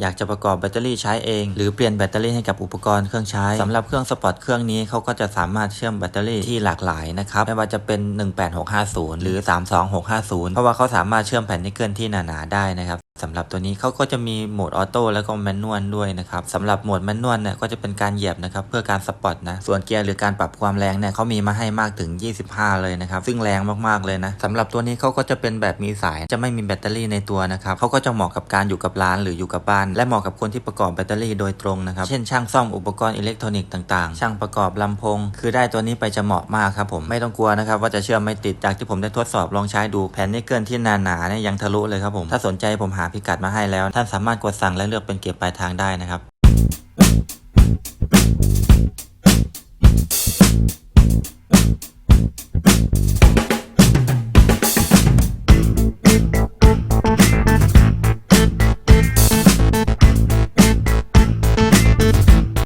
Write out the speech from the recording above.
อยากจะประกอบแบตเตอรี่ใช้เอง หรือเปลี่ยนแบตเตอรี่ให้กับอุปกรณ์เครื่องใช้สำหรับเครื่องสปอร์ตเครื่องนี้เขาก็จะสามารถเชื่อมแบตเตอรี่ที่หลากหลายนะครับไม่ว่าจะเป็น 18650 หรือ 32650 เพราะว่าเขาสามารถเชื่อมแผ่นนิกเกิลที่หนาๆได้นะครับ สำหรับตัวนี้เขาก็จะมีโหมดออโต้แล้วก็แมนนวลด้วยนะครับสำหรับโหมดแมนนวลเนี่ยก็จะเป็นการเหยียบนะครับเพื่อการสปอร์ตนะส่วนเกียร์หรือการปรับความแรงเนี่ยเขามีมาให้มากถึง 25 เลยนะครับซึ่งแรงมากๆเลยนะสำหรับตัวนี้เขาก็จะเป็นแบบมีสายจะไม่มีแบตเตอรี่ในตัวนะครับเขาก็จะเหมาะกับการอยู่กับร้านหรืออยู่กับบ้าน และเหมาะกับคนที่ประกอบแบตเตอรี่โดยตรงนะครับเช่นช่างซ่อมอุปกรณ์อิเล็กทรอนิกส์ต่างๆ ช่างประกอบลำโพงคือได้ตัวนี้ไปจะเหมาะมากครับผมไม่ต้องกลัวนะครับว่าจะเชื่อมไม่ติดจากที่ผมได้ทดสอบลองใช้ดูแผ่นนิเกิลที่หนาๆเนี่ยยังทะลุเลยครับผมถ้าสนใจผมหาพิกัดมาให้แล้ว ท่านสามารถกดสั่งและเลือกเป็นเก็บปลายทางได้นะครับ